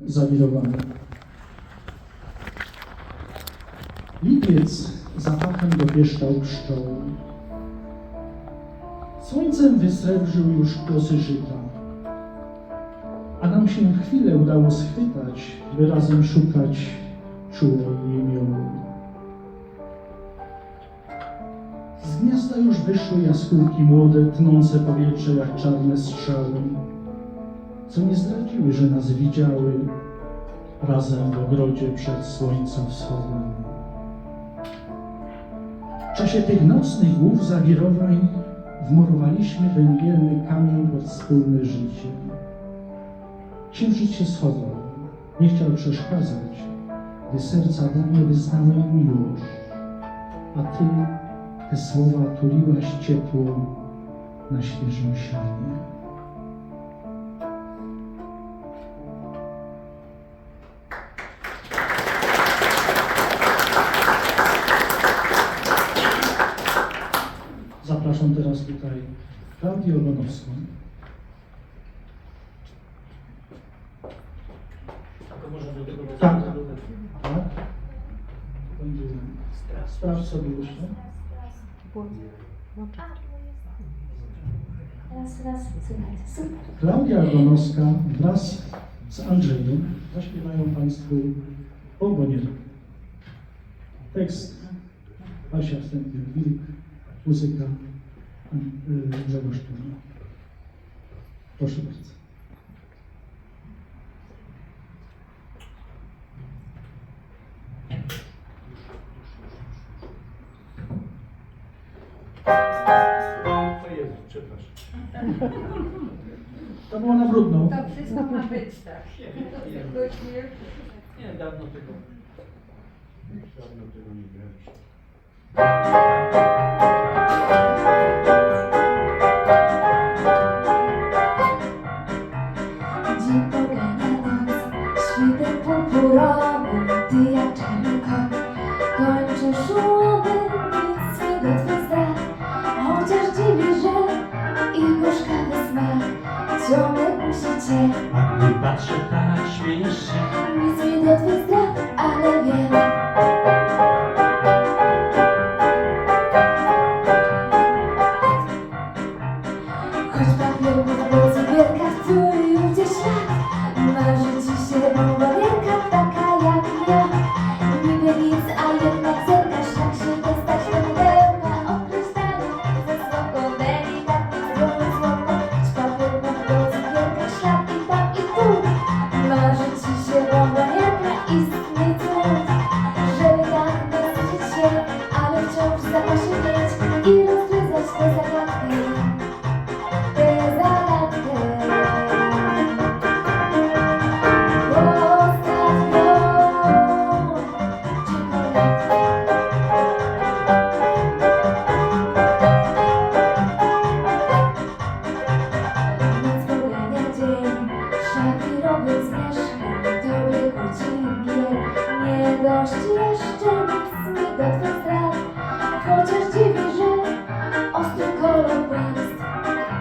zawirowany. Lipiec zapachem dopieszczał pszczoły. Słońcem wysrebrzył już kosy żyta. A nam się chwilę udało schwytać, by razem szukać czułej jemioły. Z gniazda już wyszły jaskółki młode, tnące powietrze jak czarne strzały, co nie zdradziły, że nas widziały razem w ogrodzie przed słońca wschodem. W czasie tych nocnych głów zawirowań wmurowaliśmy węgielny kamień pod wspólne życie. Księżyc się schował, nie chciał przeszkadzać, gdy serca mnie wyznały miłość, a ty te słowa tuliłaś ciepło na świeżym sianie. Tutaj Klaudię tego Tak. Tak? Będzie. Sprawdź sobie jeszcze. Raz, raz, super. Klaudia Ogonowska wraz z Andrzejem zaśpiewają Państwu Ogonie. Tekst Asia Wstępny-Wilk, muzyka Grzegorz Turno. Proszę bardzo. O Jezu, przepraszam. To było na brudno. To wszystko ma być tak. Nie, dawno tego. Dawno tego nie graliśmy. Purpurowy, ty. Kończysz żłoby, nic nie do twych zdrad, chociaż dziwi, że ich gorzkawy smak ciągle kusi cię. A gdy patrzę tak, śmiejesz się Nic mi do twych zdrad,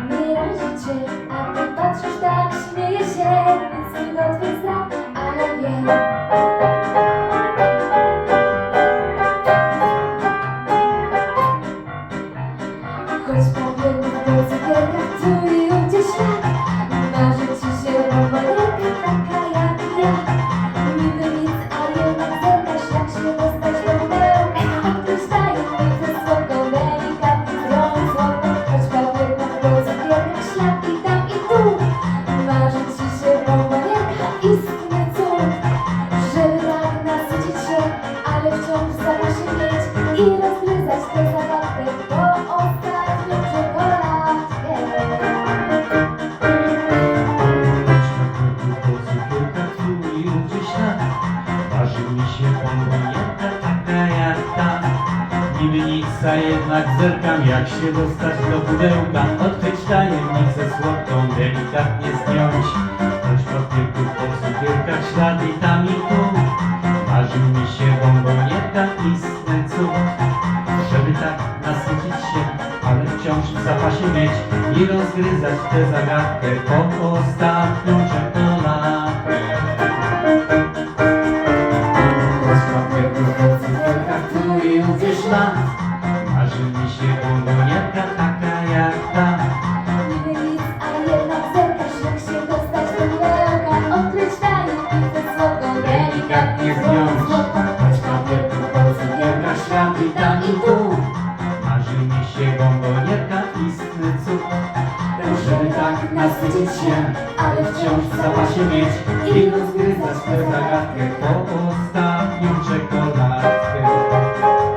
nie razi cię, a ty patrzysz tak, śmieje się, Niby nic, a jednak zerkam jak się dostać do pudełka? Odkryć tajemnicę słodką, delikatnie zdjąć. Choć papierków po cukierkach ślad i tam i tu. Waży mi się bombonierka, istny cud. Żeby tak nasycić się, ale wciąż w zapasie mieć I rozgryzać tę zagadkę po ostatnią czekoladę Marzy mi się ogoniarka taka jak ta. Niby nic, a jednak zerkasz jak się dostać do leoka Odkryć tajnik i tę słodką delikatnie zwiąć Choć papier tu polskie i tam i tu. Marzy mi się tak istny cud. Żeby tak nasycić się, ale wciąż w zapasie mieć. I rozgryzać tę zagadkę po ostatnią czekoladkę.